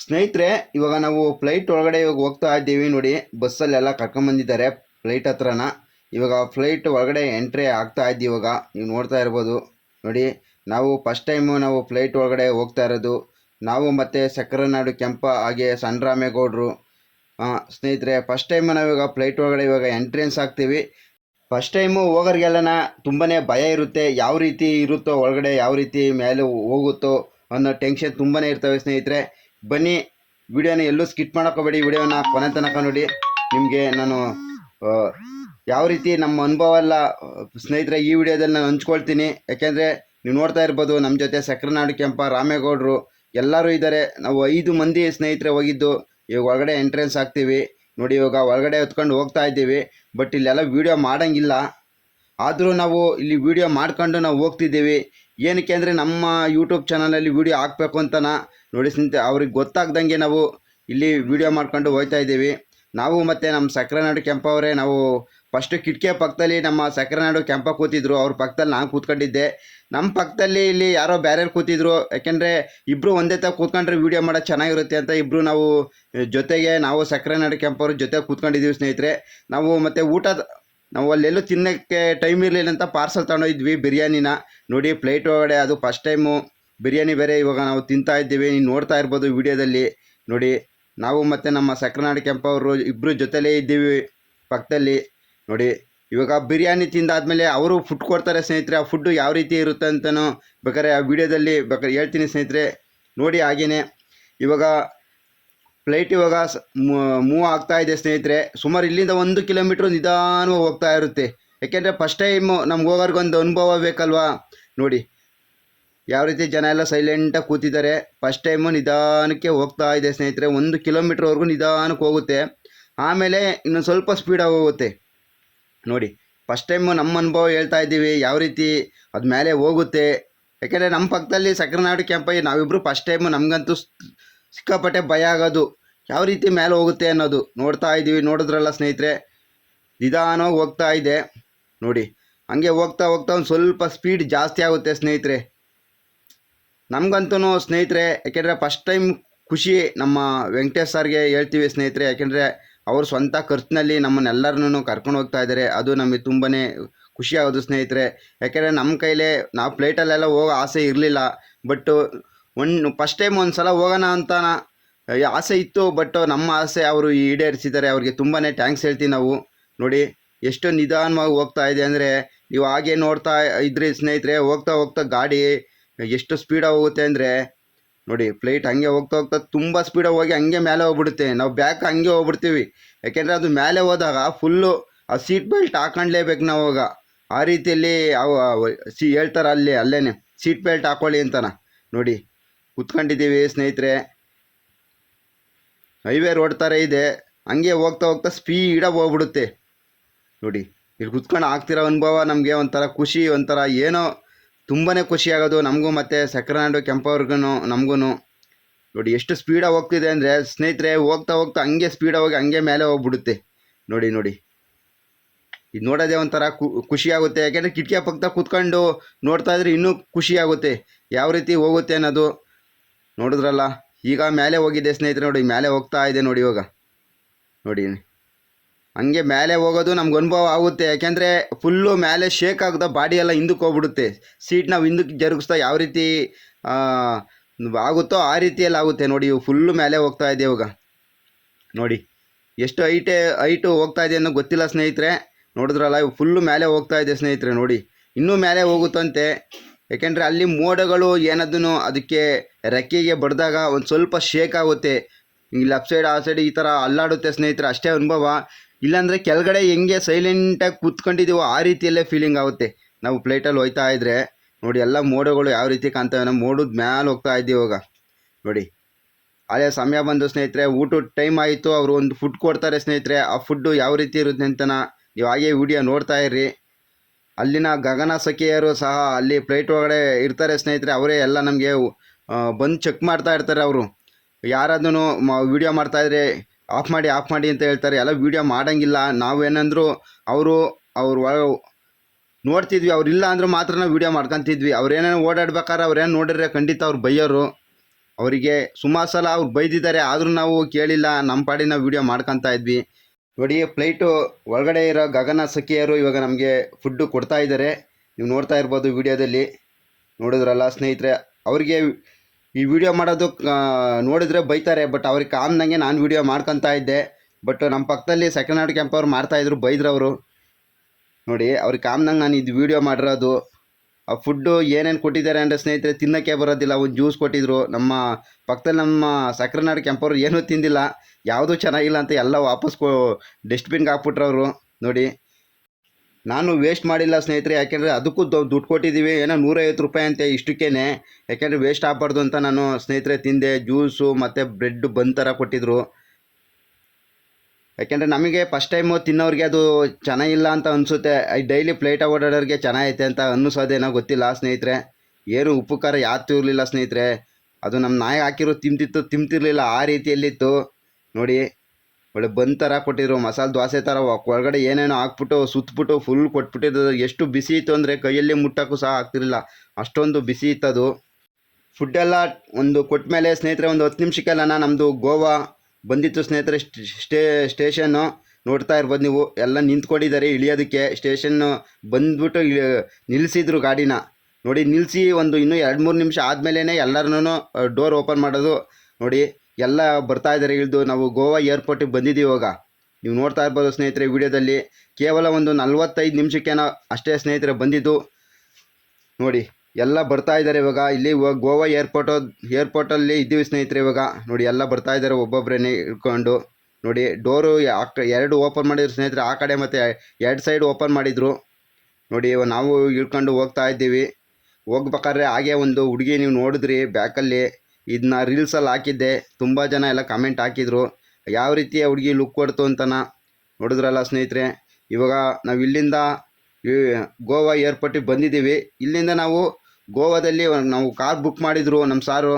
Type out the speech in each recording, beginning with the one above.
ಸ್ನೇಹಿತರೆ, ಇವಾಗ ನಾವು ಫ್ಲೈಟ್ ಒಳಗಡೆ ಇವಾಗ ಹೋಗ್ತಾ ಇದ್ದೀವಿ ನೋಡಿ ಬಸ್ಸಲ್ಲೆಲ್ಲ ಕರ್ಕೊಂಬಂದಿದ್ದಾರೆ ಫ್ಲೈಟ್ ಹತ್ರನ. ಇವಾಗ ಫ್ಲೈಟ್ ಒಳಗಡೆ ಎಂಟ್ರಿ ಆಗ್ತಾ ಇದ್ದೀವಿ ಇವಾಗ, ನೀವು ನೋಡ್ತಾ ಇರ್ಬೋದು. ನೋಡಿ, ನಾವು ಫಸ್ಟ್ ಟೈಮು ನಾವು ಫ್ಲೈಟ್ ಒಳಗಡೆ ಹೋಗ್ತಾ ಇರೋದು. ನಾವು ಮತ್ತು ಸಕ್ಕರೆನಾಡು ಕೆಂಪ, ಹಾಗೆ ಸಣ್ಣರಾಮೇಗೌಡರು ಸ್ನೇಹಿತರೆ ಫಸ್ಟ್ ಟೈಮು ನಾವಿವಾಗ ಫ್ಲೈಟ್ ಒಳಗಡೆ ಇವಾಗ ಎಂಟ್ರೆನ್ಸ್ ಆಗ್ತೀವಿ ಫಸ್ಟ್ ಟೈಮು ಹೋಗೋರಿಗೆಲ್ಲನ ತುಂಬಾ ಭಯ ಇರುತ್ತೆ, ಯಾವ ರೀತಿ ಇರುತ್ತೋ, ಒಳಗಡೆ ಯಾವ ರೀತಿ ಮೇಲೆ ಹೋಗುತ್ತೋ ಅನ್ನೋ ಟೆನ್ಷನ್ ತುಂಬಾ ಇರ್ತವೆ ಸ್ನೇಹಿತರೆ. ಬನ್ನಿ, ವಿಡಿಯೋನ ಎಲ್ಲೂ ಸ್ಕಿಟ್ ಮಾಡೋಕೋಬೇಡಿ, ವಿಡಿಯೋನ ಕೊನೆ ತನಕ ನೋಡಿ. ನಿಮಗೆ ನಾನು ಯಾವ ರೀತಿ ನಮ್ಮ ಅನುಭವ ಎಲ್ಲ ಸ್ನೇಹಿತರೆ, ಈ ವಿಡಿಯೋದಲ್ಲಿ ನಾನು ಹಂಚ್ಕೊಳ್ತೀನಿ. ಯಾಕೆಂದರೆ ನೀವು ನೋಡ್ತಾ ಇರ್ಬೋದು, ನಮ್ಮ ಜೊತೆ ಸಕ್ರನಾಡು ಕೆಂಪ ರಾಮೇಗೌಡರು ಎಲ್ಲರೂ ಇದ್ದಾರೆ. ನಾವು ಐದು ಮಂದಿ ಸ್ನೇಹಿತರೆ ಹೋಗಿದ್ದು, ಇವಾಗ ಒಳಗಡೆ ಎಂಟ್ರೆನ್ಸ್ ಆಗ್ತೀವಿ ನೋಡಿ, ಇವಾಗ ಒಳಗಡೆ ಹೊತ್ಕೊಂಡು ಹೋಗ್ತಾ ಇದ್ದೀವಿ. ಬಟ್ ಇಲ್ಲೆಲ್ಲ ವೀಡಿಯೋ ಮಾಡೋಂಗಿಲ್ಲ. ಆದರೂ ನಾವು ಇಲ್ಲಿ ವೀಡಿಯೋ ಮಾಡ್ಕೊಂಡು ನಾವು ಹೋಗ್ತಿದ್ದೀವಿ. ಏನಕ್ಕೆ ಅಂದರೆ ನಮ್ಮ ಯೂಟ್ಯೂಬ್ ಚಾನಲಲ್ಲಿ ವೀಡಿಯೋ ಹಾಕ್ಬೇಕು ಅಂತನ ನೋಡಿ ಸ್ನೇಹಿತರೆ, ಅವ್ರಿಗೆ ಗೊತ್ತಾಗ್ದಂಗೆ ನಾವು ಇಲ್ಲಿ ವಿಡಿಯೋ ಮಾಡ್ಕೊಂಡು ಹೋಗ್ತಾ ಇದ್ದೀವಿ. ನಾವು ಮತ್ತು ನಮ್ಮ ಸಕ್ಕರೆನಾಡು ಕೆಂಪ ಅವರೇ ನಾವು ಫಸ್ಟು ಕಿಟಕಿಯ ಪಕ್ಕದಲ್ಲಿ ನಮ್ಮ ಸಕ್ಕರೆನಾಡು ಕೆಂಪ ಕೂತಿದ್ರು. ಅವ್ರ ಪಕ್ಕದಲ್ಲಿ ನಾನು ಕೂತ್ಕೊಂಡಿದ್ದೆ. ನಮ್ಮ ಪಕ್ಕದಲ್ಲಿ ಇಲ್ಲಿ ಯಾರೋ ಬೇರೆ ಕೂತಿದ್ರು. ಯಾಕೆಂದರೆ ಇಬ್ಬರು ಒಂದೇ ತ ಕೂತ್ಕೊಂಡ್ರೆ ವೀಡಿಯೋ ಮಾಡೋದು ಚೆನ್ನಾಗಿರುತ್ತೆ ಅಂತ ಇಬ್ಬರು ನಾವು ಜೊತೆಗೆ, ನಾವು ಸಕ್ಕರೆನಾಡು ಕೆಂಪವ್ರ ಜೊತೆ ಕೂತ್ಕೊಂಡಿದ್ದೀವಿ ಸ್ನೇಹಿತರೆ. ನಾವು ಮತ್ತು ಊಟ ನಾವು ಅಲ್ಲೆಲ್ಲೂ ತಿನ್ನೋಕ್ಕೆ ಟೈಮ್ ಇರಲಿಲ್ಲ ಅಂತ ಪಾರ್ಸಲ್ ತಗೊಂಡೋಗಿದ್ವಿ ಬಿರಿಯಾನಿನ. ನೋಡಿ ಪ್ಲೇಟ್ ಒಳಗಡೆ ಅದು ಫಸ್ಟ್ ಟೈಮು ಬಿರಿಯಾನಿ ಬೇರೆ ಇವಾಗ ನಾವು ತಿಂತಾ ಇದ್ದೀವಿ ನೀವು ನೋಡ್ತಾ ಇರ್ಬೋದು ವಿಡಿಯೋದಲ್ಲಿ. ನೋಡಿ, ನಾವು ಮತ್ತು ನಮ್ಮ ಸಕ್ಕರೆನಾಡು ಕೆಂಪವರು ಇಬ್ಬರು ಜೊತೆಲೇ ಇದ್ದೀವಿ ಪಕ್ಕದಲ್ಲಿ. ನೋಡಿ, ಇವಾಗ ಬಿರಿಯಾನಿ ತಿಂದಾದಮೇಲೆ ಅವರು ಫುಡ್ ಕೊಡ್ತಾರೆ ಸ್ನೇಹಿತರೆ, ಆ ಫುಡ್ಡು ಯಾವ ರೀತಿ ಇರುತ್ತೆ ಅಂತಲೂ ಬೇಕಾದ್ರೆ ಆ ವಿಡಿಯೋದಲ್ಲಿ ಬೇಕಾದ್ರೆ ಹೇಳ್ತೀನಿ ಸ್ನೇಹಿತರೆ. ನೋಡಿ ಹಾಗೆಯೇ ಇವಾಗ ಫ್ಲೈಟ್ ಇವಾಗ ಮೂವ್ ಆಗ್ತಾ ಇದೆ ಸ್ನೇಹಿತರೆ. ಸುಮಾರು ಇಲ್ಲಿಂದ ಒಂದು ಕಿಲೋಮೀಟ್ರ್ ನಿಧಾನವಾಗಿ ಹೋಗ್ತಾ ಇರುತ್ತೆ. ಯಾಕೆಂದರೆ ಫಸ್ಟ್ ಟೈಮು ನಮ್ಗೆ ಹೋಗೋರ್ಗೊಂದು ಅನುಭವ ಬೇಕಲ್ವಾ? ನೋಡಿ ಯಾವ ರೀತಿ ಜನ ಎಲ್ಲ ಸೈಲೆಂಟಾಗಿ ಕೂತಿದ್ದಾರೆ. ಫಸ್ಟ್ ಟೈಮು ನಿಧಾನಕ್ಕೆ ಹೋಗ್ತಾ ಇದೆ ಸ್ನೇಹಿತರೆ. ಒಂದು ಕಿಲೋಮೀಟ್ರ್ವರೆಗೂ ನಿಧಾನಕ್ಕೆ ಹೋಗುತ್ತೆ. ಆಮೇಲೆ ಇನ್ನೊಂದು ಸ್ವಲ್ಪ ಸ್ಪೀಡಾಗಿ ಹೋಗುತ್ತೆ. ನೋಡಿ ಫಸ್ಟ್ ಟೈಮು ನಮ್ಮ ಅನುಭವ ಹೇಳ್ತಾ ಇದ್ದೀವಿ. ಯಾವ ರೀತಿ ಅದು ಮೇಲೆ ಹೋಗುತ್ತೆ. ಯಾಕೆಂದರೆ ನಮ್ಮ ಪಕ್ಕದಲ್ಲಿ ಸಕ್ರನಾಡು ಕ್ಯಾಂಪೈ ನಾವಿಬ್ಬರು ಫಸ್ಟ್ ಟೈಮು ನಮಗಂತೂ ಸಿಕ್ಕಾಪಟ್ಟೆ ಭಯ ಆಗೋದು. ಯಾವ ರೀತಿ ಮೇಲೆ ಹೋಗುತ್ತೆ ಅನ್ನೋದು ನೋಡ್ತಾ ಇದ್ದೀವಿ. ನೋಡಿದ್ರಲ್ಲ ಸ್ನೇಹಿತರೆ? ನಿಧಾನವಾಗಿ ಹೋಗ್ತಾ ಇದೆ. ನೋಡಿ, ಹಂಗೆ ಹೋಗ್ತಾ ಹೋಗ್ತಾ ಒಂದು ಸ್ವಲ್ಪ ಸ್ಪೀಡ್ ಜಾಸ್ತಿ ಆಗುತ್ತೆ ಸ್ನೇಹಿತರೆ. ನಮಗಂತೂ ಸ್ನೇಹಿತರೆ, ಯಾಕೆಂದರೆ ಫಸ್ಟ್ ಟೈಮ್ ಖುಷಿ ನಮ್ಮ ವೆಂಕಟೇಶ್ ಸರ್ಗೆ ಹೇಳ್ತೀವಿ ಸ್ನೇಹಿತರೆ, ಯಾಕೆಂದರೆ ಅವ್ರ ಸ್ವಂತ ಖರ್ಚಿನಲ್ಲಿ ನಮ್ಮನ್ನೆಲ್ಲರನ್ನೂ ಕರ್ಕೊಂಡು ಹೋಗ್ತಾ ಇದ್ದಾರೆ. ಅದು ನಮಗೆ ತುಂಬಾ ಖುಷಿಯಾಗೋದು ಸ್ನೇಹಿತರೆ. ಯಾಕೆಂದರೆ ನಮ್ಮ ಕೈಲೇ ನಾವು ಫ್ಲೈಟಲ್ಲೆಲ್ಲ ಹೋಗೋ ಆಸೆ ಇರಲಿಲ್ಲ. ಬಟ್ಟು ಒಂದು ಫಸ್ಟ್ ಟೈಮ್ ಒಂದು ಸಲ ಹೋಗೋಣ ಅಂತ ಆಸೆ ಇತ್ತು ಬಟ್ ನಮ್ಮ ಆಸೆ ಅವರು ಈಡೇರಿಸಿದ್ದಾರೆ. ಅವ್ರಿಗೆ ತುಂಬಾ ಟ್ಯಾಂಕ್ಸ್ ಹೇಳ್ತೀವಿ ನಾವು. ನೋಡಿ, ಎಷ್ಟು ನಿಧಾನವಾಗಿ ಹೋಗ್ತಾ ಇದೆ ಅಂದರೆ ನೀವು ಹಾಗೆ ನೋಡ್ತಾ ಇದ್ರಿ ಸ್ನೇಹಿತರೆ, ಹೋಗ್ತಾ ಹೋಗ್ತಾ ಗಾಡಿ ಎಷ್ಟು ಸ್ಪೀಡಾಗಿ ಹೋಗುತ್ತೆ ಅಂದರೆ, ನೋಡಿ ಫ್ಲೈಟ್ ಹಂಗೆ ಹೋಗ್ತಾ ಹೋಗ್ತಾ ತುಂಬ ಸ್ಪೀಡಾಗಿ ಹೋಗಿ ಹಂಗೆ ಮೇಲೆ ಹೋಗ್ಬಿಡುತ್ತೆ. ನಾವು ಬ್ಯಾಕ್ ಹಂಗೆ ಹೋಗ್ಬಿಡ್ತೀವಿ. ಯಾಕೆಂದರೆ ಅದು ಮೇಲೆ ಹೋದಾಗ ಫುಲ್ಲು ಆ ಸೀಟ್ ಬೆಲ್ಟ್ ಹಾಕೊಂಡ್ಲೇಬೇಕು ನಾವು ಆವಾಗ ಆ ರೀತಿಯಲ್ಲಿ ಸಿ, ಹೇಳ್ತಾರೆ ಅಲ್ಲಿ ಅಲ್ಲೇ ಸೀಟ್ ಬೆಲ್ಟ್ ಹಾಕೊಳ್ಳಿ ಅಂತಾನ. ನೋಡಿ, ಕುತ್ಕೊಂಡಿದ್ದೀವಿ ಸ್ನೇಹಿತರೆ. ಹೈವೇ ರೋಡ್ ಥರ ಇದೆ. ಹಂಗೆ ಹೋಗ್ತಾ ಹೋಗ್ತಾ ಸ್ಪೀಡಾಗಿ ಹೋಗ್ಬಿಡುತ್ತೆ. ನೋಡಿ, ಇಲ್ಲಿ ಕುತ್ಕೊಂಡು ಆಗ್ತಿರೋ ಅನುಭವ ನಮಗೆ ಒಂಥರ ಖುಷಿ, ಒಂಥರ ಏನೋ ತುಂಬಾ ಖುಷಿ ಆಗೋದು ನಮಗೂ ಮತ್ತು ಸಕ್ಕರೆನಾಡು ಕೆಂಪವ್ರಿಗೂ ನಮಗೂ ನೋಡಿ, ಎಷ್ಟು ಸ್ಪೀಡಾಗಿ ಹೋಗ್ತಿದೆ ಅಂದರೆ ಸ್ನೇಹಿತರೆ, ಹೋಗ್ತಾ ಹೋಗ್ತಾ ಹಂಗೆ ಸ್ಪೀಡಾಗಿ ಹೋಗಿ ಹಂಗೆ ಮೇಲೆ ಹೋಗ್ಬಿಡುತ್ತೆ. ನೋಡಿ ನೋಡಿ. ಇದು ನೋಡೋದೇ ಒಂಥರ ಖು ಖುಷಿ ಆಗುತ್ತೆ ಯಾಕೆಂದರೆ ಕಿಟಕಿಯ ಪಕ್ಕ ಕೂತ್ಕೊಂಡು ನೋಡ್ತಾ ಇದ್ರೆ ಇನ್ನೂ ಖುಷಿ ಆಗುತ್ತೆ ಯಾವ ರೀತಿ ಹೋಗುತ್ತೆ ಅನ್ನೋದು ನೋಡಿದ್ರಲ್ಲ. ಈಗ ಮೇಲೆ ಹೋಗಿದೆ ಸ್ನೇಹಿತರೆ ನೋಡಿ, ಮೇಲೆ ಹೋಗ್ತಾ ಇದೆ ನೋಡಿ ಇವಾಗ. ನೋಡಿ. ಹಂಗೆ ಮೇಲೆ ಹೋಗೋದು ನಮ್ಗೆ ಅನುಭವ ಆಗುತ್ತೆ. ಯಾಕೆಂದರೆ ಫುಲ್ಲು ಮೇಲೆ ಶೇಕ್ ಆಗದ ಬಾಡಿ ಎಲ್ಲ ಹಿಂದಕ್ಕೆ ಹೋಗ್ಬಿಡುತ್ತೆ. ಸೀಟ್ ನಾವು ಹಿಂದಕ್ಕೆ ಜರುಗಿಸ್ತಾ ಯಾವ ರೀತಿ ಆಗುತ್ತೋ ಆ ರೀತಿಯಲ್ಲಿ ಆಗುತ್ತೆ ನೋಡಿ. ಇವು ಫುಲ್ಲು ಮೇಲೆ ಹೋಗ್ತಾ ಇದೆ ಇವಾಗ. ನೋಡಿ, ಎಷ್ಟು ಹೈಟೇ ಹೈಟು ಹೋಗ್ತಾ ಇದೆ ಅನ್ನೋ ಗೊತ್ತಿಲ್ಲ ಸ್ನೇಹಿತರೆ. ನೋಡಿದ್ರಲ್ಲ, ಇವು ಫುಲ್ಲು ಮೇಲೆ ಹೋಗ್ತಾ ಇದೆ ಸ್ನೇಹಿತರೆ ನೋಡಿ. ಇನ್ನೂ ಮೇಲೆ ಹೋಗುತ್ತಂತೆ. ಯಾಕೆಂದರೆ ಅಲ್ಲಿ ಮೋಡಗಳು ಏನದನ್ನು ಅದಕ್ಕೆ ರೆಕ್ಕೆಗೆ ಬಡಿದಾಗ ಒಂದು ಸ್ವಲ್ಪ ಶೇಕ್ ಆಗುತ್ತೆ. ಲೆಫ್ಟ್ ಸೈಡ್ ಆ ಸೈಡ್ ಈ ಥರ ಅಲ್ಲಾಡುತ್ತೆ ಸ್ನೇಹಿತರೆ. ಅಷ್ಟೇ ಅನುಭವ. ಇಲ್ಲಾಂದರೆ ಕೆಳಗಡೆ ಹೆಂಗೆ ಸೈಲೆಂಟಾಗಿ ಕೂತ್ಕೊಂಡಿದ್ದೀವೋ ಆ ರೀತಿಯಲ್ಲೇ ಫೀಲಿಂಗ್ ಆಗುತ್ತೆ. ನಾವು ಫ್ಲೈಟಲ್ಲಿ ಹೋಯ್ತಾ ಇದ್ದರೆ ನೋಡಿ ಎಲ್ಲ ಮೋಡಗಳು ಯಾವ ರೀತಿ ಕಾಣ್ತವೆ ನಾವು ಮೋಡದ ಮ್ಯಾಲೆ ಹೋಗ್ತಾ ಇದ್ದೀವಿ ಇವಾಗ. ನೋಡಿ ಅದೇ ಸಮಯ ಬಂದು ಸ್ನೇಹಿತರೆ, ಊಟದ ಟೈಮ್ ಆಯಿತು, ಅವರು ಒಂದು ಫುಡ್ ಕೊಡ್ತಾರೆ ಸ್ನೇಹಿತರೆ, ಆ ಫುಡ್ಡು ಯಾವ ರೀತಿ ಇರುತ್ತೆ ಅಂತನ ನೀವು ಹಾಗೆ ವಿಡಿಯೋ ನೋಡ್ತಾ ಇರ್ರಿ. ಅಲ್ಲಿನ ಗಗನ ಸಖಿಯರು ಸಹ ಅಲ್ಲಿ ಫ್ಲೈಟ್ ಒಳಗಡೆ ಇರ್ತಾರೆ ಸ್ನೇಹಿತರೆ, ಅವರೇ ಎಲ್ಲ ನಮಗೆ ಬಂದು ಚೆಕ್ ಮಾಡ್ತಾ ಇರ್ತಾರೆ ಅವರು. ಯಾರಾದೂ ವಿಡಿಯೋ ಮಾಡ್ತಾಯಿದ್ರೆ ಆಫ್ ಮಾಡಿ ಆಫ್ ಮಾಡಿ ಅಂತ ಹೇಳ್ತಾರೆ. ಎಲ್ಲ ವೀಡಿಯೋ ಮಾಡೋಂಗಿಲ್ಲ. ನಾವೇನಂದ್ರು ಅವರು, ಅವ್ರು ನೋಡ್ತಿದ್ವಿ. ಅವ್ರು ಇಲ್ಲ ಅಂದ್ರೆ ಮಾತ್ರ ನಾವು ವಿಡಿಯೋ ಮಾಡ್ಕೊತಿದ್ವಿ. ಅವ್ರೇನೇನು ಓಡಾಡ್ಬೇಕಾದ್ರೆ ಅವ್ರೇನು ನೋಡಿದ್ರೆ ಖಂಡಿತ ಅವ್ರು ಬೈಯೋರು. ಅವರಿಗೆ ಸುಮಾರು ಸಲ ಅವ್ರು ಬೈದಿದ್ದಾರೆ. ಆದರೂ ನಾವು ಕೇಳಿಲ್ಲ. ನಮ್ಮ ಪಾಡಿ ನಾವು ವೀಡಿಯೋ ಮಾಡ್ಕೊತಾ ಇದ್ವಿ. ನೋಡಿ ಫ್ಲೈಟು ಒಳಗಡೆ ಇರೋ ಗಗನ ಸಖಿಯರು ಇವಾಗ ನಮಗೆ ಫುಡ್ಡು ಕೊಡ್ತಾ ಇದ್ದಾರೆ ನೀವು ನೋಡ್ತಾ ಇರ್ಬೋದು ವಿಡಿಯೋದಲ್ಲಿ ನೋಡಿದ್ರಲ್ಲ ಸ್ನೇಹಿತರೆ, ಅವರಿಗೆ ಈ ವಿಡಿಯೋ ಮಾಡೋದು ನೋಡಿದರೆ ಬೈತಾರೆ ಬಟ್ ಅವ್ರಿಗೆ ಕಾಮ್ನಂಗೆ ನಾನು ವಿಡಿಯೋ ಮಾಡ್ಕೊತಾ ಇದ್ದೆ. ಬಟ್ ನಮ್ಮ ಪಕ್ಕದಲ್ಲಿ ಸೆಕೆಂಡ್ ಹ್ಯಾಂಡ್ ಕ್ಯಾಂಪ್ ಅವ್ರು ಮಾಡ್ತಾಯಿದ್ರು ಅವರು ನೋಡಿ, ಅವ್ರಿಗೆ ಕಾಮ್ನಂಗೆ ನಾನು ಇದು ವಿಡಿಯೋ ಮಾಡಿರೋದು. ಆ ಫುಡ್ಡು ಏನೇನು ಕೊಟ್ಟಿದ್ದಾರೆ ಅಂದರೆ ಸ್ನೇಹಿತರೆ, ತಿನ್ನೋಕ್ಕೆ ಬರೋದಿಲ್ಲ, ಒಂದು ಜ್ಯೂಸ್ ಕೊಟ್ಟಿದ್ರು. ನಮ್ಮ ಪಕ್ಕದಲ್ಲಿ ನಮ್ಮ ಸಕ್ರೆನಾಡು ಕೆಂಪವ್ರು ಏನೂ ತಿಂದಿಲ್ಲ. ಯಾವುದೂ ಚೆನ್ನಾಗಿಲ್ಲ ಅಂತ ಎಲ್ಲ ವಾಪಸ್ ಕೊ ಡಸ್ಟ್ಬಿನ್ಗೆ ಹಾಕ್ಬಿಟ್ರವರು. ನೋಡಿ ನಾನು ವೇಸ್ಟ್ ಮಾಡಿಲ್ಲ ಸ್ನೇಹಿತರೆ, ಯಾಕೆಂದರೆ ಅದಕ್ಕೂ ದುಡ್ಡು ಕೊಟ್ಟಿದ್ದೀವಿ. ಏನೋ ನೂರೈವತ್ತು ರೂಪಾಯಿ ಅಂತೆ ಇಷ್ಟಕ್ಕೇನೆ. ಯಾಕೆಂದರೆ ವೇಸ್ಟ್ ಆಗಬಾರ್ದು ಅಂತ ನಾನು ಸ್ನೇಹಿತರೆ ತಿಂದೆ ಜ್ಯೂಸು ಮತ್ತು ಬ್ರೆಡ್ ಬಂದ್ ಥರ ಕೊಟ್ಟಿದ್ರು. ಯಾಕೆಂದರೆ ನಮಗೆ ಫಸ್ಟ್ ಟೈಮು ತಿನ್ನೋರಿಗೆ ಅದು ಚೆನ್ನಾಗಿಲ್ಲ ಅಂತ ಅನಿಸುತ್ತೆ. ಡೈಲಿ ಪ್ಲೇಟ್ ಓಡಾಡೋರಿಗೆ ಚೆನ್ನಾಗೈತೆ ಅಂತ ಅನ್ನಿಸೋದೇನೋ ಗೊತ್ತಿಲ್ಲ ಸ್ನೇಹಿತರೆ. ಏನು ಉಪ್ಪು, ಖಾರ ಯಾವತ್ತೂ ಇರಲಿಲ್ಲ ಸ್ನೇಹಿತರೆ. ಅದು ನಮ್ಮ ನಾಯಿ ಹಾಕಿರೋ ತಿಂತಿತ್ತು, ತಿಂತಿರಲಿಲ್ಲ, ಆ ರೀತಿಯಲ್ಲಿತ್ತು. ನೋಡಿ. ಒಳ್ಳೆ ಬಂದ್ ಥರ ಕೊಟ್ಟಿದ್ರು, ಮಸಾಲೆ ದೋಸೆ ಥರ ಒಳಗಡೆ ಏನೇನೋ ಹಾಕ್ಬಿಟ್ಟು ಸುತ್ತಬಿಟ್ಟು ಫುಲ್ ಕೊಟ್ಬಿಟ್ಟಿದ್ದು. ಎಷ್ಟು ಬಿಸಿ ಇತ್ತು ಅಂದರೆ ಕೈಯಲ್ಲಿ ಮುಟ್ಟಕ್ಕೂ ಸಹ ಆಗ್ತಿರಲಿಲ್ಲ. ಅಷ್ಟೊಂದು ಬಿಸಿ ಇತ್ತದು. ಫುಡ್ಡೆಲ್ಲ ಒಂದು ಕೊಟ್ಟ ಮೇಲೆ ಸ್ನೇಹಿತರೆ, ಒಂದು ಹತ್ತು ನಿಮಿಷಕ್ಕೆಲ್ಲ ನಮ್ಮದು ಗೋವಾ ಬಂದಿತ್ತು ಸ್ನೇಹಿತರೆ, ಸ್ಟ್- ಸ್ಟೇ, ಸ್ಟೇಷನ್ನು ನೋಡ್ತಾ ಇರ್ಬೋದು ನೀವು. ಎಲ್ಲ ನಿಂತ್ಕೊಂಡಿದ್ದಾರೆ ಇಳಿಯೋದಕ್ಕೆ. ಸ್ಟೇಷನ್ನು ಬಂದ್ಬಿಟ್ಟು ಇಳಿ- ನಿಲ್ಲಿಸಿದ್ರು ಗಾಡಿನ. ನೋಡಿ, ನಿಲ್ಲಿಸಿ ಒಂದು ಇನ್ನೂ ಎರಡು ಮೂರು ನಿಮಿಷ ಆದಮೇಲೆ ಎಲ್ಲರನ್ನೂ ಡೋರ್ ಓಪನ್ ಮಾಡೋದು. ನೋಡಿ ಎಲ್ಲ ಬರ್ತಾ ಇದ್ದಾರೆ ಇಳಿದು ನಾವು ಗೋವಾ ಏರ್ಪೋರ್ಟಿಗೆ ಬಂದಿದ್ದೀವಿ ಇವಾಗ. ನೀವು ನೋಡ್ತಾ ಇರ್ಬೋದು ಸ್ನೇಹಿತರೆ ವಿಡಿಯೋದಲ್ಲಿ. ಕೇವಲ ಒಂದು ನಲ್ವತ್ತೈದು ನಿಮಿಷಕ್ಕೇನೋ ಅಷ್ಟೇ ಸ್ನೇಹಿತರೆ ಬಂದಿದ್ದು. ನೋಡಿ, ಎಲ್ಲ ಬರ್ತಾ ಇದ್ದಾರೆ ಇವಾಗ. ಇಲ್ಲಿ ಇವಾಗ ಗೋವಾ ಏರ್ಪೋರ್ಟ್, ಏರ್ಪೋರ್ಟಲ್ಲಿ ಇದ್ದೀವಿ ಸ್ನೇಹಿತರೆ ಇವಾಗ. ನೋಡಿ, ಎಲ್ಲ ಬರ್ತಾ ಇದ್ದಾರೆ ಒಬ್ಬೊಬ್ಬರೇ ಇಟ್ಕೊಂಡು ನೋಡಿ, ಡೋರು ಎರಡು ಓಪನ್ ಮಾಡಿದ್ರು ಸ್ನೇಹಿತರೆ. ಆ ಕಡೆ ಮತ್ತು ಎರಡು ಸೈಡ್ ಓಪನ್ ಮಾಡಿದರು. ನೋಡಿ, ನಾವು ಇಳ್ಕೊಂಡು ಹೋಗ್ತಾ ಇದ್ದೀವಿ. ಹೋಗ್ಬೇಕಾದ್ರೆ ಹಾಗೆ ಒಂದು ಹುಡುಗಿ ನೀವು ನೋಡಿದ್ರಿ ಬ್ಯಾಕಲ್ಲಿ. ಇದನ್ನ ರೀಲ್ಸಲ್ಲಿ ಹಾಕಿದ್ದೆ. ತುಂಬ ಜನ ಎಲ್ಲ ಕಮೆಂಟ್ ಹಾಕಿದ್ರು. ಯಾವ ರೀತಿ ಹುಡುಗಿ ಲುಕ್ ಕೊಡ್ತು ಅಂತನ ನೋಡಿದ್ರಲ್ಲ ಸ್ನೇಹಿತರೆ, ಇವಾಗ ನಾವು ಇಲ್ಲಿಂದ ಗೋವಾ ಏರ್ಪೋರ್ಟಿಗೆ ಬಂದಿದ್ದೀವಿ. ಇಲ್ಲಿಂದ ನಾವು ಗೋವಾದಲ್ಲಿ ನಾವು ಕಾರ್ ಬುಕ್ ಮಾಡಿದ್ರು ನಮ್ಮ ಸಾರು.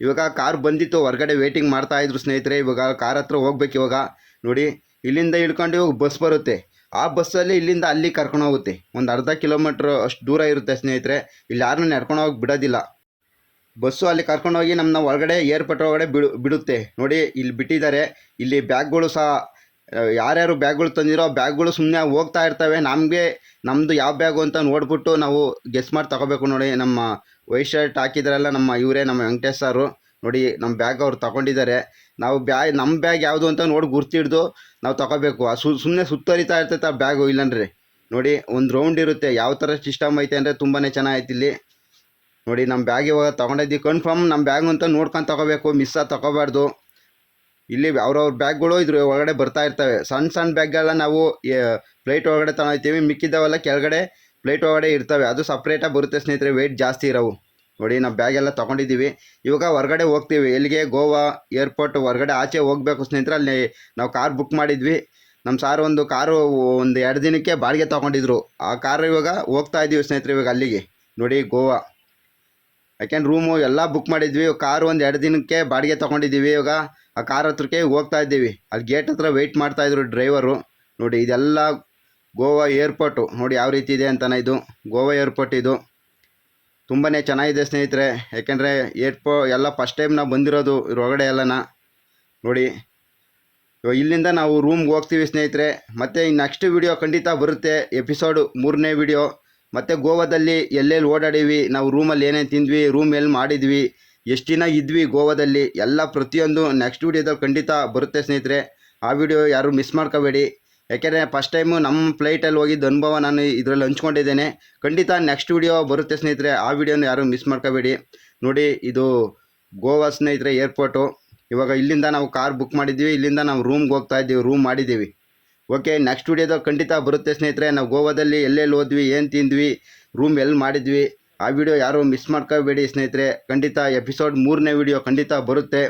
ಇವಾಗ ಕಾರ್ ಬಂದಿತ್ತು, ಹೊರಗಡೆ ವೇಟಿಂಗ್ ಮಾಡ್ತಾಯಿದ್ರು ಸ್ನೇಹಿತರೆ. ಇವಾಗ ಕಾರ್ ಹತ್ರ ಹೋಗ್ಬೇಕು ಇವಾಗ. ನೋಡಿ, ಇಲ್ಲಿಂದ ಇಳ್ಕೊಂಡು ಇವಾಗ ಬಸ್ ಬರುತ್ತೆ. ಆ ಬಸ್ಸಲ್ಲಿ ಇಲ್ಲಿಂದ ಅಲ್ಲಿ ಕರ್ಕೊಂಡು ಹೋಗುತ್ತೆ. ಒಂದು ಅರ್ಧ ಕಿಲೋಮೀಟ್ರ್ ಅಷ್ಟು ದೂರ ಇರುತ್ತೆ ಸ್ನೇಹಿತರೆ. ಇಲ್ಲಿ ಯಾರನ್ನೂ ನಡ್ಕೊಂಡು ಹೋಗಿ ಬಿಡೋದಿಲ್ಲ. ಬಸ್ಸು ಅಲ್ಲಿ ಕರ್ಕೊಂಡೋಗಿ ನಮ್ಮನ್ನ ಒಳಗಡೆ, ಏರ್ಪೋರ್ಟ್ ಒಳಗಡೆ ಬಿಡು, ಬಿಡುತ್ತೆ. ನೋಡಿ, ಇಲ್ಲಿ ಬಿಟ್ಟಿದ್ದಾರೆ. ಇಲ್ಲಿ ಬ್ಯಾಗ್ಗಳು ಸಹ ಯಾರ್ಯಾರು ಬ್ಯಾಗ್ಗಳು ತಂದಿರೋ ಬ್ಯಾಗ್ಗಳು ಸುಮ್ಮನೆ ಹೋಗ್ತಾ ಇರ್ತವೆ. ನಮಗೆ ನಮ್ಮದು ಯಾವ ಬ್ಯಾಗು ಅಂತ ನೋಡ್ಬಿಟ್ಟು ನಾವು ಗೆಸ್ ಮಾಡಿ ತಗೋಬೇಕು ನೋಡಿ. ನಮ್ಮ ವೈಟ್ ಶರ್ಟ್ ಹಾಕಿದ್ರಲ್ಲ, ನಮ್ಮ ಇವರೇ, ನಮ್ಮ ವೆಂಕಟೇಶ್ ಸಾರು. ನೋಡಿ, ನಮ್ಮ ಬ್ಯಾಗ್ ಅವ್ರು ತಗೊಂಡಿದ್ದಾರೆ. ನಾವು ಬ್ಯಾ ನಮ್ಮ ಬ್ಯಾಗ್ ಯಾವುದು ಅಂತ ನೋಡಿ ಗುರ್ತಿಡ್ದು ನಾವು ತಗೋಬೇಕು. ಆ ಸು ಸುಮ್ಮನೆ ಸುತ್ತರಿತಾ ಇರ್ತೈತೆ ಆ ಬ್ಯಾಗು ಇಲ್ಲಂದ್ರೆ. ನೋಡಿ, ಒಂದು ರೌಂಡ್ ಇರುತ್ತೆ. ಯಾವ ಥರ ಸಿಸ್ಟಮ್ ಐತೆ ಅಂದರೆ ತುಂಬಾ ಚೆನ್ನಾಗೈತೆ ಇಲ್ಲಿ. ನೋಡಿ ನಮ್ಮ ಬ್ಯಾಗ್ ಇವಾಗ ತೊಗೊಂಡಿದ್ದೀವಿ ಕನ್ಫರ್ಮ್ ನಮ್ಮ ಬ್ಯಾಗ್ ಅಂತ ನೋಡ್ಕೊಂಡು ತಗೋಬೇಕು ಆಗಿ ತಗೋಬಾರ್ದು. ಇಲ್ಲಿ ಅವ್ರವ್ರ ಬ್ಯಾಗ್ಗಳು ಇದ್ರ ಒಳಗಡೆ ಬರ್ತಾ ಇರ್ತವೆ. ಸಣ್ಣ ಸಣ್ಣ ಬ್ಯಾಗ್ಗೆಲ್ಲ ನಾವು ಪ್ಲೇಟ್ ಒಳಗಡೆ ತಗೊಳ್ತೀವಿ ಮಿಕ್ಕಿದ್ದಾವೆಲ್ಲ ಕೆಳಗಡೆ ಪ್ಲೇಟ್ ಒಳಗಡೆ ಇರ್ತವೆ. ಅದು ಸಪ್ರೇಟಾಗಿ ಬರುತ್ತೆ ಸ್ನೇಹಿತರೆ ವೆಯ್ಟ್ ಜಾಸ್ತಿ ಇರೋವು. ನೋಡಿ ನಾವು ಬ್ಯಾಗ್ ಎಲ್ಲ ತೊಗೊಂಡಿದ್ದೀವಿ. ಇವಾಗ ಹೊರಗಡೆ ಹೋಗ್ತೀವಿ. ಎಲ್ಲಿಗೆ? ಗೋವಾ ಏರ್ಪೋರ್ಟ್ ಹೊರಗಡೆ ಆಚೆ ಹೋಗಬೇಕು ಸ್ನೇಹಿತರೆ. ಅಲ್ಲಿ ನಾವು ಕಾರ್ ಬುಕ್ ಮಾಡಿದ್ವಿ. ನಮ್ಮ ಸಾರು ಒಂದು ಕಾರು ಒಂದು ಎರಡು ದಿನಕ್ಕೆ ಬಾಡಿಗೆ ತೊಗೊಂಡಿದ್ರು. ಆ ಕಾರು ಇವಾಗ ಹೋಗ್ತಾ ಇದ್ದೀವಿ ಸ್ನೇಹಿತರೆ ಇವಾಗ ಅಲ್ಲಿಗೆ. ನೋಡಿ, ಗೋವಾ. ಯಾಕೆಂದ್ರೆ ರೂಮು ಎಲ್ಲ ಬುಕ್ ಮಾಡಿದ್ವಿ. ಕಾರು ಒಂದು ಎರಡು ದಿನಕ್ಕೆ ಬಾಡಿಗೆ ತೊಗೊಂಡಿದ್ದೀವಿ ಇವಾಗ. ಆ ಕಾರ್ ಹತ್ರಕ್ಕೆ ಹೋಗ್ತಾ ಇದ್ದೀವಿ. ಅಲ್ಲಿ ಗೇಟ್ ಹತ್ರ ವೆಯ್ಟ್ ಮಾಡ್ತಾ ಇದ್ರು ಡ್ರೈವರು ನೋಡಿ, ಇದೆಲ್ಲ ಗೋವಾ ಏರ್ಪೋರ್ಟು ನೋಡಿ, ಯಾವ ರೀತಿ ಇದೆ ಅಂತಾನೆ ಇದು. ಗೋವಾ ಏರ್ಪೋರ್ಟ್ ಇದು. ತುಂಬಾ ಚೆನ್ನಾಗಿದೆ ಸ್ನೇಹಿತರೆ. ಯಾಕೆಂದರೆ ಏರ್ಪೋ ಎಲ್ಲ ಫಸ್ಟ್ ಟೈಮ್ ನಾವು ಬಂದಿರೋದು ಹೊರಗಡೆ ಎಲ್ಲನ. ನೋಡಿ ಇಲ್ಲಿಂದ ನಾವು ರೂಮ್ಗೆ ಹೋಗ್ತೀವಿ ಸ್ನೇಹಿತರೆ. ಮತ್ತು ನೆಕ್ಸ್ಟ್ ವಿಡಿಯೋ ಖಂಡಿತ ಬರುತ್ತೆ. ಎಪಿಸೋಡು ಮೂರನೇ ವಿಡಿಯೋ ಮತ್ತು ಗೋವಾದಲ್ಲಿ ಎಲ್ಲೆಲ್ಲಿ ಓಡಾಡೀವಿ ನಾವು ರೂಮಲ್ಲಿ ಏನೇನು ತಿಂದ್ವಿ ರೂಮ್ ಎಲ್ಲಿ ಮಾಡಿದ್ವಿ, ಎಷ್ಟು ದಿನ ಇದ್ವಿ ಗೋವಾದಲ್ಲಿ, ಎಲ್ಲ ಪ್ರತಿಯೊಂದು ನೆಕ್ಸ್ಟ್ ವಿಡಿಯೋದಲ್ಲಿ ಖಂಡಿತ ಬರುತ್ತೆ ಸ್ನೇಹಿತರೆ. ಆ ವಿಡಿಯೋ ಯಾರು ಮಿಸ್ ಮಾಡ್ಕೋಬೇಡಿ. ಯಾಕೆಂದರೆ ಫಸ್ಟ್ ಟೈಮು ನಮ್ಮ ಫ್ಲೈಟಲ್ಲಿ ಹೋಗಿದ್ದ ಅನುಭವ ನಾನು ಇದರಲ್ಲಿ ಹಂಚ್ಕೊಂಡಿದ್ದೇನೆ. ಖಂಡಿತ ನೆಕ್ಸ್ಟ್ ವಿಡಿಯೋ ಬರುತ್ತೆ ಸ್ನೇಹಿತರೆ, ಆ ವಿಡಿಯೋನ ಯಾರು ಮಿಸ್ ಮಾಡ್ಕೋಬೇಡಿ. ನೋಡಿ, ಇದು ಗೋವಾ ಸ್ನೇಹಿತರೆ ಏರ್ಪೋರ್ಟು ಇವಾಗ ಇಲ್ಲಿಂದ ನಾವು ಕಾರ್ ಬುಕ್ ಮಾಡಿದ್ದೀವಿ ಇಲ್ಲಿಂದ ನಾವು ರೂಮ್ಗೆ ಹೋಗ್ತಾ ಇದ್ದೀವಿ ರೂಮ್ ಮಾಡಿದ್ದೀವಿ. ಓಕೆ ನೆಕ್ಸ್ಟ್ ವಿಡಿಯೋದಾಗ ಖಂಡಿತ ಬರುತ್ತೆ ಸ್ನೇಹಿತರೆ. ನಾವು ಗೋವಾದಲ್ಲಿ ಎಲ್ಲೆಲ್ಲಿ ಹೋದ್ವಿ, ಏನು ತಿಂದ್ವಿ ರೂಮ್ ಎಲ್ಲಿ ಮಾಡಿದ್ವಿ, ಆ ವಿಡಿಯೋ ಯಾರು ಮಿಸ್ ಮಾಡ್ಕೋಬೇಡಿ ಸ್ನೇಹಿತರೆ. ಖಂಡಿತ ಎಪಿಸೋಡ್ ಮೂರನೇ ವಿಡಿಯೋ ಖಂಡಿತ ಬರುತ್ತೆ.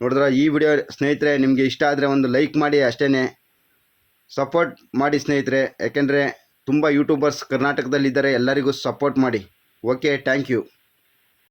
ನೋಡಿದ್ರೆ, ಈ ವಿಡಿಯೋ ಸ್ನೇಹಿತರೆ ನಿಮಗೆ ಇಷ್ಟ ಆದರೆ ಒಂದು ಲೈಕ್ ಮಾಡಿ ಅಷ್ಟೇ ಸಪೋರ್ಟ್ ಮಾಡಿ ಸ್ನೇಹಿತರೆ. ಯಾಕೆಂದರೆ ತುಂಬ ಯೂಟ್ಯೂಬರ್ಸ್ ಕರ್ನಾಟಕದಲ್ಲಿದ್ದಾರೆ, ಎಲ್ಲರಿಗೂ ಸಪೋರ್ಟ್ ಮಾಡಿ. Okay thank you